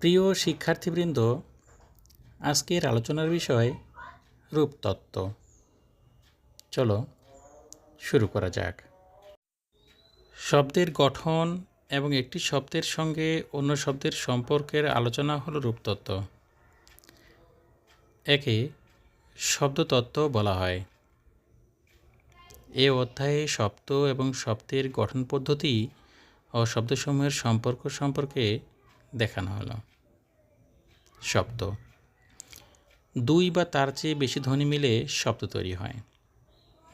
প্রিয় শিক্ষার্থীবৃন্দ, আজকের আলোচনার বিষয় রূপতত্ত্ব। চলো শুরু করা যাক। শব্দের গঠন এবং একটি শব্দের সঙ্গে অন্য শব্দের সম্পর্কের আলোচনা হলো রূপতত্ত্ব। একে শব্দতত্ত্ব বলা হয়। এ অধ্যায়ে শব্দ এবং শব্দের গঠন পদ্ধতি ও শব্দসমূহের সম্পর্ক সম্পর্কে দেখানো হলো। শব্দ। দুই বা তার চেয়ে বেশি ধ্বনি মিলে শব্দ তৈরি হয়।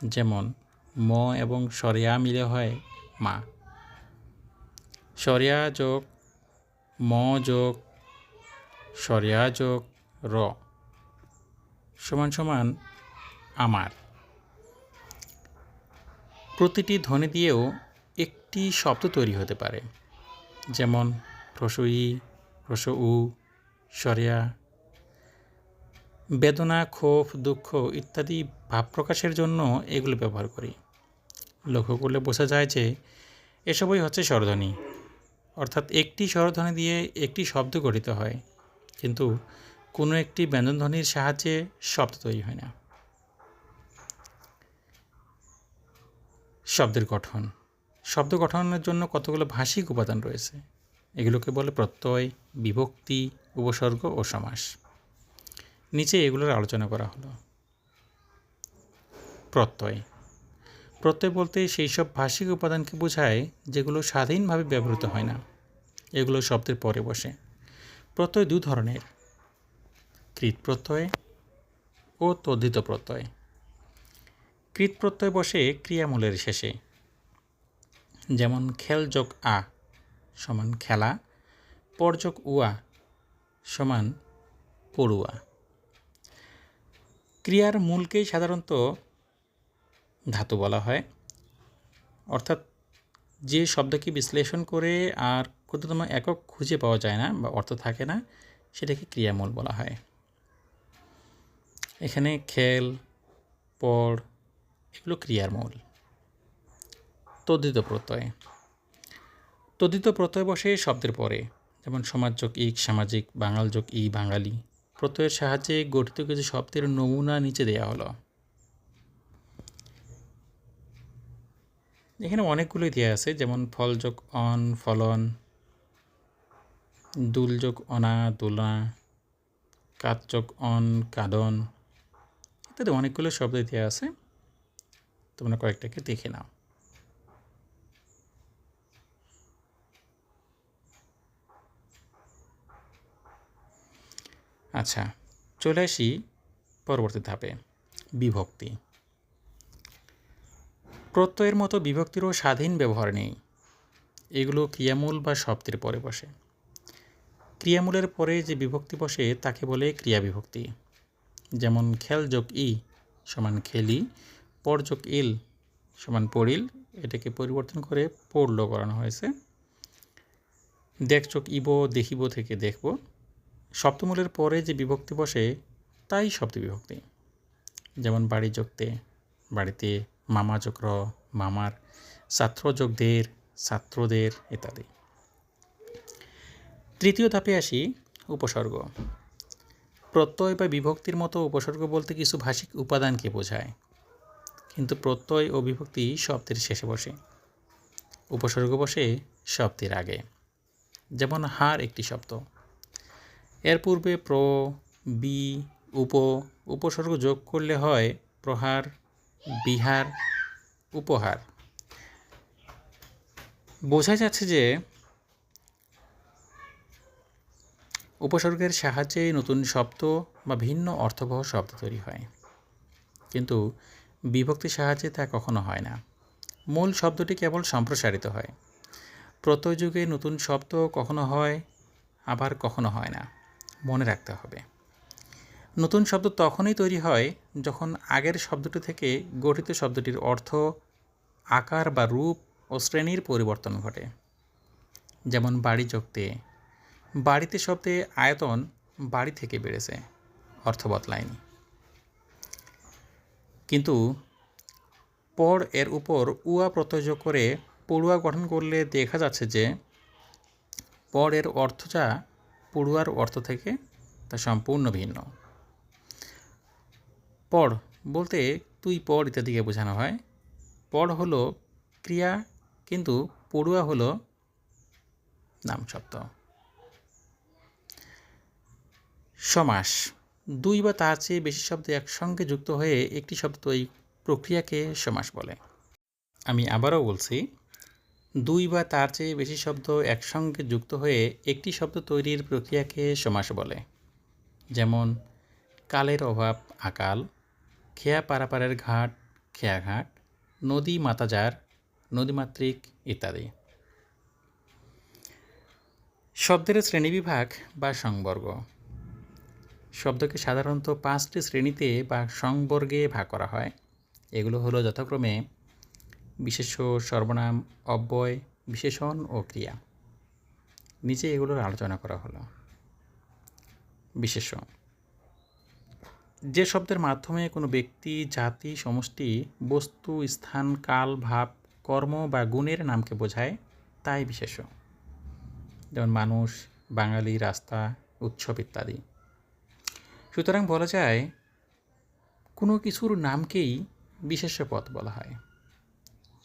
যেমন, ম এবং সরিয়া মিলে হয় মা। সরিয়া যোগ, ম যোগ, সরিয়া যোগ, র। সমান সমান আমার। প্রতিটি ধ্বনি দিয়েও একটি শব্দ তৈরি হতে পারে। যেমন, রসই রস উ সরিয়া বেদনা, ক্ষোভ, দুঃখ ইত্যাদি ভাব প্রকাশের জন্য এগুলো ব্যবহার করি। লক্ষ্য করলে বোঝা যায় যে এসবই হচ্ছে স্বরধ্বনি। অর্থাৎ একটি স্বরধ্বনি দিয়ে একটি শব্দ গঠিত হয়, কিন্তু কোনো একটি ব্যঞ্জনধ্বনির সাহায্যে শব্দ তৈরি হয় না। শব্দের গঠন। শব্দ গঠনের জন্য কতগুলো ভাষিক উপাদান রয়েছে? এগুলোকে বলে প্রত্যয়, বিভক্তি, উপসর্গ ও সমাস। নিচে এগুলোর আলোচনা করা হলো। প্রত্যয়। প্রত্যয় বলতে সেই সব ভাষিক উপাদানকে বোঝায় যেগুলো স্বাধীনভাবে ব্যবহৃত হয় না। এগুলো শব্দের পরে বসে। প্রত্যয় দু ধরনের। কৃত প্রত্যয় ও তদ্ধিত প্রত্যয়। কৃত প্রত্যয় বসে ক্রিয়ামূলের শেষে। যেমন খেল যোগ আ সমান খেলা, পর্যক উয়া সমান পড়ুয়া। ক্রিয়ার মূলকেই সাধারণত ধাতু বলা হয়। অর্থাৎ যে শব্দকে বিশ্লেষণ করে আর ক্ষুদ্রতম একক খুঁজে পাওয়া যায় না বা অর্থ থাকে না, সেটাকে ক্রিয়ামূল বলা হয়। এখানে খেল, পড় এগুলো ক্রিয়ার মূল। তদ্ধিত প্রত্যয়। তদ্ধিত প্রত্যয় বসে শব্দের পরে, যেমন সমাজযোগ ইক, সামাজিক, বাঙাল যোগ ই, বাঙালি। প্রত্যয়ের সাহায্যে গঠিত কিছু শব্দের নমুনা নিচে দেওয়া হলো। এখানে অনেকগুলোই দেওয়া আছে, যেমন ফলযোগ অন, ফলন দুলযোগ অনা দোলনা কাতযোগ অন, কাদন ইত্যাদি অনেকগুলো শব্দ দেওয়া আছে। তোমরা কয়েকটাকে দেখে নাও। আচ্ছা চলে আসি পরবর্তী ধাপে, বিভক্তি। প্রত্যয়ের মতো বিভক্তিরও স্বাধীন ব্যবহার নেই। এগুলো ক্রিয়ামূল বা শব্দের পরে বসে। ক্রিয়ামূলের পরে যে বিভক্তি বসে, তাকে বলে ক্রিয়া বিভক্তি যেমন খেল যোগ ই সমান খেলি, পর যোগ ইল সমান পড়িল, এটাকে পরিবর্তন করে পড়ল করানো হয়েছে। দেখ চোখ ইব, দেখিব থেকে দেখব। সপ্তমূলের পরে যে বিভক্তি বসে, তাই শব্দ বিভক্তি। যেমন বাড়ি যোগতে বাড়িতে মামা যোগ র মামার, ছাত্র যোগদের, ছাত্রদের ইত্যাদি। তৃতীয় ধাপে আসি উপসর্গ। প্রত্যয় বা বিভক্তির মতো উপসর্গ বলতে কিছু ভাষিক উপাদানকে বোঝায়। কিন্তু প্রত্যয় ও বিভক্তি শব্দের শেষে বসে। উপসর্গ বসে শব্দের আগে। যেমন হার একটি শব্দ। এর পূর্বে প্র, বি, উপ, উপসর্গ যোগ করলে হয় প্রহার, বিহার, উপহার। বোঝা যাচ্ছে যে উপসর্গের সাহায্যে নতুন শব্দ বা ভিন্ন অর্থবহ শব্দ তৈরি হয়। কিন্তু বিভক্তির সাহায্যে তা কখনো হয় না। মূল শব্দটি কেবল সম্প্রসারিত হয়। প্রত্যয় যুগে নতুন শব্দ কখনো হয়, আবার কখনো হয় না। মনে রাখতে হবে। নতুন শব্দ তখনই তৈরি হয় যখন আগের শব্দটি থেকে গঠিত শব্দটির অর্থ, আকার বা রূপ ও শ্রেণির পরিবর্তন ঘটে। যেমন বাড়ি যোগতে বাড়িতে শব্দে আয়তন বাড়ি থেকে বেড়েছে, অর্থ বদলায়নি। কিন্তু পর এর উপর উয়া প্রত্যয় করে পড়ুয়া গঠন করলে দেখা যাচ্ছে যে, পর এর অর্থ যা পড়ুয়ার অর্থ থেকে তা সম্পূর্ণ ভিন্ন। পড় বলতে তুই পড় ইত্যাদিকে বোঝানো হয়। পড় হলো ক্রিয়া, কিন্তু পড়ুয়া হলো নাম শব্দ। সমাস দুই বা তার চেয়ে বেশি শব্দ একসঙ্গে যুক্ত হয়ে একটি শব্দ তৈরি প্রক্রিয়াকে সমাস বলে। আমি আবারও বলছি দুই বা তার চেয়ে বেশি শব্দ একসঙ্গে যুক্ত হয়ে একটি শব্দ তৈরির প্রক্রিয়াকে সমাস বলে। যেমন, কালের অভাব, আকাল, খেয়া পারাপারের ঘাট খেয়াঘাট নদী মাতাজার নদীমাতৃক ইত্যাদি। শব্দের শ্রেণীবিভাগ বা সংবর্গ। শব্দকে সাধারণত পাঁচটি শ্রেণীতে বা সংবর্গে ভাগ করা হয়। এগুলো হলো যথাক্রমে বিশেষ্য, সর্বনাম, অব্যয়, বিশেষণ ও ক্রিয়া। নিচে এগুলোর আলোচনা করা হলো। বিশেষ্য। যে শব্দের মাধ্যমে কোনো ব্যক্তি, জাতি, সমষ্টি, বস্তু, স্থান, কাল, ভাব, কর্ম বা গুণের নামকে বোঝায়, তাই বিশেষ্য। যেমন মানুষ, বাঙালি, রাস্তা, উৎসব ইত্যাদি। সুতরাং বলা যায়, কোনো কিছুর নামকেই বিশেষ্য পথ বলা হয়।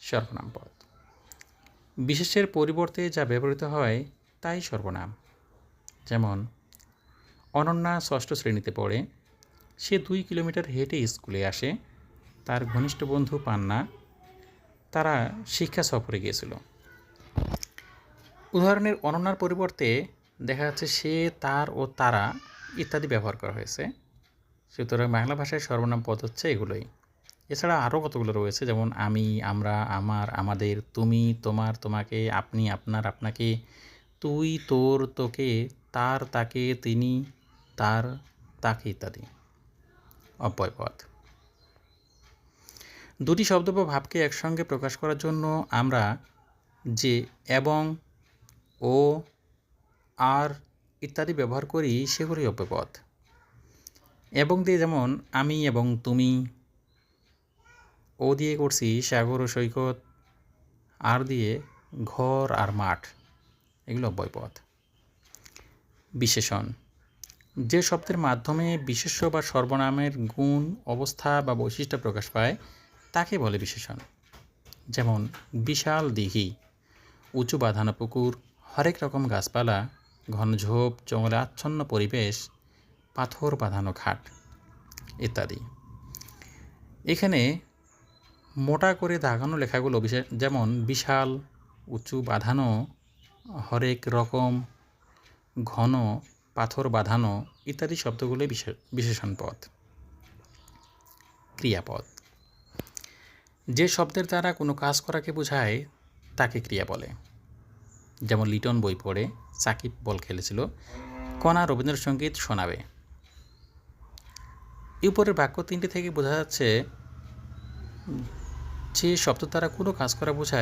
সর্বনাম পদ। বিশেষের পরিবর্তে যা ব্যবহৃত হয়, তাই সর্বনাম। যেমন, অনন্যা ষষ্ঠ শ্রেণীতে পড়ে, সে দুই কিলোমিটার হেঁটে স্কুলে আসে, তার ঘনিষ্ঠ বন্ধু পান্না, তারা শিক্ষা সফরে গিয়েছিল। উদাহরণের অনন্যার পরিবর্তে দেখা যাচ্ছে সে, তার ও তারা ইত্যাদি ব্যবহার করা হয়েছে। সুতরাং বাংলা ভাষায় সর্বনাম পদ হচ্ছে এগুলোই। এছাড়া আরও কতগুলো রয়েছে? যেমন আমি, আমরা, আমার, আমাদের, তুমি, তোমার, তোমাকে, আপনি, আপনার, আপনাকে, তুই, তোর, তোকে, তার, তাকে, তিনি, তার, তাকে ইত্যাদি। অব্যয়পদ দুটি শব্দ বা ভাবকে একসঙ্গে প্রকাশ করার জন্য আমরা যে এবং, ও, আর ইত্যাদি ব্যবহার করি সেগুলি অব্যয়পদ এবং দিয়ে যেমন, আমি এবং তুমি ও দিয়ে করছি সাগর ও সৈকত, আর দিয়ে ঘর আর মাঠ। এগুলো অব্যয়পদ বিশেষণ। যে শব্দের মাধ্যমে বিশেষ্য বা সর্বনামের গুণ, অবস্থা বা বৈশিষ্ট্য প্রকাশ পায়, তাকে বলে বিশেষণ। যেমন, বিশাল দিঘি, উঁচু বাঁধানো পুকুর, হরেক রকম গাছপালা, ঘন ঝোপ, জঙ্গলে আচ্ছন্ন পরিবেশ, পাথর বাঁধানো ঘাট, ইত্যাদি। এখানে মোটা করে দাগানো লেখাগুলো যেমন বিশাল, উঁচু বাঁধানো, হরেক রকম ঘন পাথর বাঁধানো ইত্যাদি শব্দগুলো বিশেষণ পদ ক্রিয়াপদ। যে শব্দের দ্বারা কোনো কাজ করাকে বোঝায়, তাকে ক্রিয়া বলে। যেমন লিটন বই পড়ে, সাকিব বল খেলেছিল, কণা রবীন্দ্রসঙ্গীত শোনাবে। উপরের বাক্য তিনটি থেকে বোঝা যাচ্ছে যে শব্দ দ্বারা কোনো কাজ করা বোঝায়